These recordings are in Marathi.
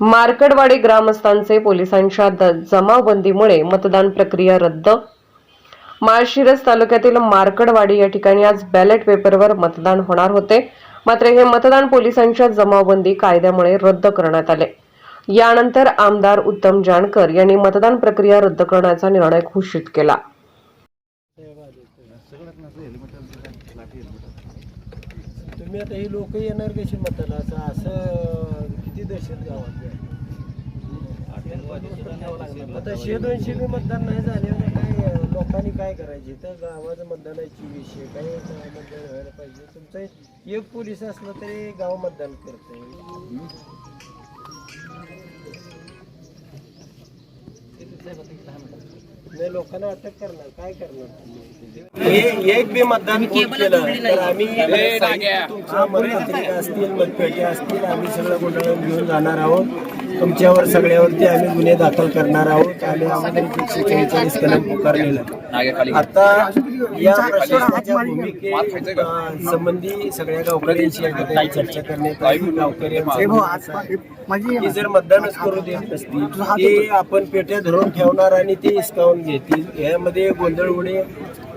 मार्कडवाडी ग्रामस्थांचे पोलिसांच्या द- जमावबंदीमुळे मतदान प्रक्रिया रद्द. माळशिरस तालुक्यातील मार्कडवाडी या ठिकाणी आज बॅलेट पेपरवर मतदान होणार होते. मात्र हे मतदान पोलिसांच्या जमावबंदी कायद्यामुळे रद्द करण्यात आले. यानंतर आमदार उत्तम जानकर यांनी मतदान प्रक्रिया रद्द करण्याचा निर्णय घोषित केला. तुम्ही आता ही लोक येणार कशी मताला? असं असं किती दहशत गावात आहे? आता शे दोनशे बी मतदान नाही झाले म्हणजे काय लोकांनी काय करायचे? तर गावाचं मतदानाची विषय काही मतदान व्हायला पाहिजे. तुमचं एक पोलीस असलं तरी गाव मतदान करतंय. लोकांना अटक करणार. काय करणार तुम्ही? हे- एक बी मतदान केलं? तर आम्ही तुमच्या मतपत्रिका असतील मतपेट्या असतील आम्ही सगळं गुंडाळून घेऊन जाणार आहोत. तुमच्यावर सगळ्यावरती आम्ही गुन्हे दाखल करणार आहोत. आम्ही अगोदर एकशे चव्वेचाळीस कलम पुकारलेलं आता या प्रशासनाच्या भूमिके संबंधी सगळ्या गावकऱ्यांशी ठिकाणी चर्चा करण्यात आली. की जर मतदानच करू देत नसतील ते आपण पेट्या धरून ठेवणार आणि ते हिसकावून घेतील. यामध्ये गोंधळ उडे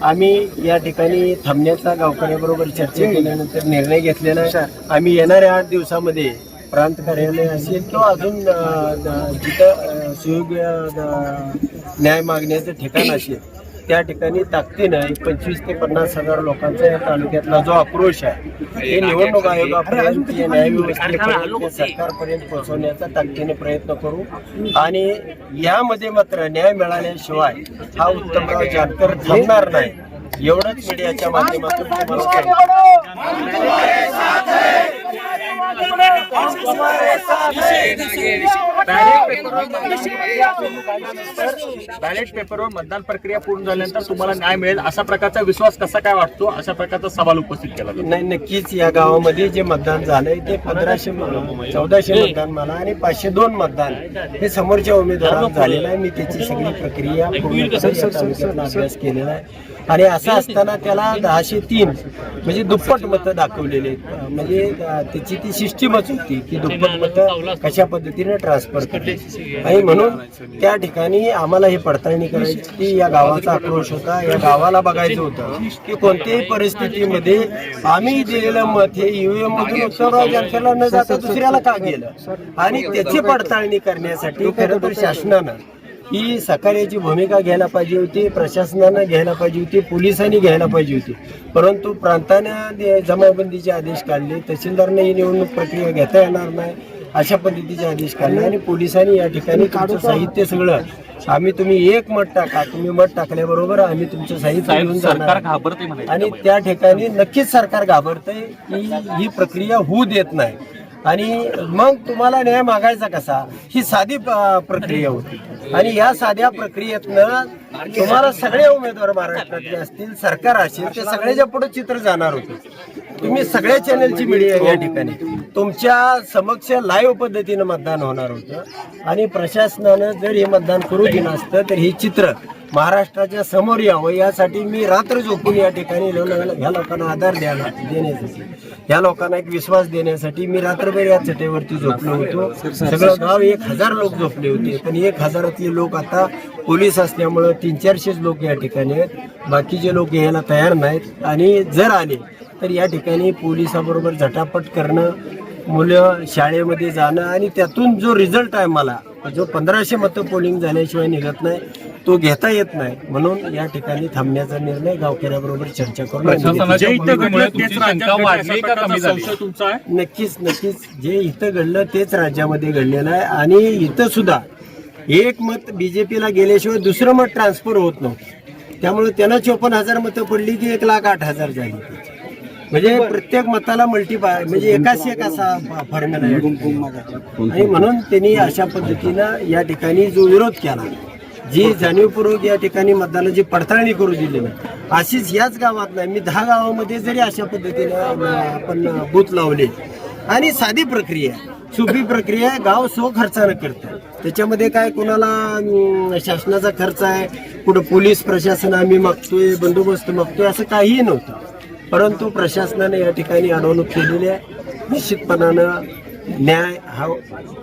आम्ही या ठिकाणी थांबण्याचा गावकऱ्याबरोबर चर्चा केल्यानंतर निर्णय घेतलेला आहे. आम्ही येणाऱ्या आठ दिवसामध्ये प्रांत कार्यालय असेल किंवा अजून जिथं सुयोग्य न्याय मागण्याचं ठिकाण असेल त्या ठिकाणी ताकदीनं एक पंचवीस ते पन्नास हजार लोकांचा या तालुक्यातला जो आक्रोश आहे हे निवडणूक आयोगापर्यंत न्यायव्यवस्थेपर्यंत ते सरकारपर्यंत पोहोचवण्याचा ताकदीने प्रयत्न करू. आणि यामध्ये मात्र न्याय मिळाल्याशिवाय हा उत्तमराव जानकर थांबणार नाही. एवढंच मीडियाच्या माध्यमातून तुम्हाला सांगतो. बॅलेट पेपरवर मतदान प्रक्रिया पूर्ण झाल्यानंतर तुम्हाला न्याय मिळेल. अशा प्रकारचा विश्वास कसा काय वाटतो? अशा प्रकारचा सवाल उपस्थित केला जातो. नाही नक्कीच या गावामध्ये जे मतदान झालंय ते पंधराशे चौदाशे मतदान मला आणि पाचशे दोन मतदान हे समोरच्या उमेदवारांना झालेलं आहे. मी त्याची सगळी प्रक्रिया तालुक्यातला अभ्यास केलेला आहे. आणि असं असताना त्याला दहाशे तीन म्हणजे दुप्पट मतं दाखवलेले आहेत. म्हणजे त्याची ती सिस्टीमच होती की दुप्पट मतं कशा पद्धतीने ट्रान्सफर करायची. आणि म्हणून त्या ठिकाणी आम्हाला हे पडताळणी करायची की या गावाचा आक्रोश होता. या गावाला बघायचं होतं की कोणत्याही परिस्थितीमध्ये आम्ही दिलेलं मत हे ईव्हीएम मधून उत्सवराव जनतेला न जाता दुसऱ्याला का गेलं? आणि त्याची पडताळणी करण्यासाठी खरं तर शासनानं ही सकाळची भूमिका घ्यायला पाहिजे होती प्रशासनानं घ्यायला पाहिजे होती पोलिसांनी घ्यायला पाहिजे होती. परंतु प्रांतानं जमाबंदीचे आदेश काढले तहसीलदारने ही निवडणूक प्रक्रिया घेता येणार नाही अशा पद्धतीचे आदेश काढले आणि पोलिसांनी या ठिकाणी तुमचं साहित्य सगळं आम्ही तुम्ही एक मत टाका तुम्ही मत टाकल्याबरोबर आम्ही तुमचं साहित्य घेऊन जाणार. घाबरते आणि त्या ठिकाणी नक्कीच सरकार घाबरतंय की ही प्रक्रिया होऊ देत नाही. आणि मग तुम्हाला न्याय मागायचा कसा? ही साधी प- प्रक्रिया होती. आणि या साध्या प्रक्रियेतनं तुम्हाला सगळे उमेदवार महाराष्ट्रातले असतील सरकार असेल ते सगळ्याच्या पुढे चित्र जाणार होते. तुम्ही सगळ्या चॅनलची मीडिया या ठिकाणी. तुमच्या समक्ष लाईव्ह पद्धतीनं मतदान होणार होतं. आणि प्रशासनानं जर हे मतदान करू दिलं असतं तर हे चित्र महाराष्ट्राच्या समोर यावं. यासाठी मी रात्र झोपून या ठिकाणी ह्या लोकांना आधार द्यायला देण्यासाठी या लोकांना एक विश्वास देण्यासाठी मी रात्रभर या चटेवरती झोपलो होतो. सगळं गाव एक हजार लोक झोपले होते पण एक हजारातले लोक आता पोलीस असल्यामुळं तीन चारशेच लोक या ठिकाणी आहेत. बाकीचे लोक यायला तयार नाहीत आणि जर आले तर या ठिकाणी पोलिसाबरोबर झटापट करणं मुलं शाळेमध्ये जाणं आणि त्यातून जो रिझल्ट आहे मला जो पंधराशे मतं पोलिंग झाल्याशिवाय निघत नाही तो घेता येत नाही. म्हणून या ठिकाणी थांबण्याचा निर्णय गावकऱ्याबरोबर चर्चा करून नक्कीच नक्कीच. जे इथं घडलं तेच राज्यामध्ये घडलेलं आहे. आणि इथं सुद्धा एक मत बीजेपीला गेल्याशिवाय दुसरं मत ट्रान्सफर होत नव्हतं. त्यामुळे त्यांना चोपन्न हजार मतं पडली की एक लाख आठ हजार झाली. म्हणजे प्रत्येक मताला मल्टीपाय म्हणजे एकाच एक असा फॉर्म्युला आहे आणि म्हणून त्यांनी अशा पद्धतीनं या ठिकाणी जो विरोध केला जी जाणीवपूर्वक या ठिकाणी मतदानाची पडताळणी करू दिली नाही अशीच याच गावात नाही मी दहा गावामध्ये जरी अशा पद्धतीने आपण बूथ लावले आणि साधी प्रक्रिया. सोपी प्रक्रिया आहे गाव स्व खर्चानं करतं त्याच्यामध्ये काय कोणाला शासनाचा खर्च आहे कुठं पोलीस प्रशासन आम्ही मागतोय बंदोबस्त मागतोय असं काहीही नव्हतं. परंतु प्रशासनाने या ठिकाणी अडवणूक केलेली आहे. निश्चितपणानं न्याय हा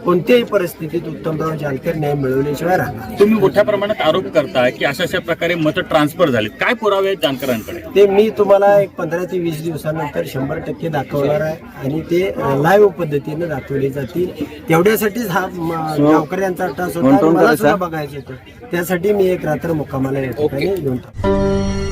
कोणत्याही परिस्थितीत उत्तमराव जानकर न्याय मिळवल्याशिवाय राहणार तुम्ही मोठ्या प्रमाणात आरोप करताय की अशा अशा प्रकारे मत ट्रान्सफर झाले काय पुरावे आहेत जानकरांकडे? ते मी तुम्हाला एक पंधरा ते वीस दिवसानंतर शंभर टक्के दाखवणार आहे आणि ते लाईव्ह पद्धतीने दाखवले जातील. तेवढ्यासाठीच हा म, गावकऱ्यांचा टास होता मला सुद्धा बघायचं होतं. त्यासाठी मी एक रात्र मुक्कामाला या ठिकाणी येऊन थांबलो.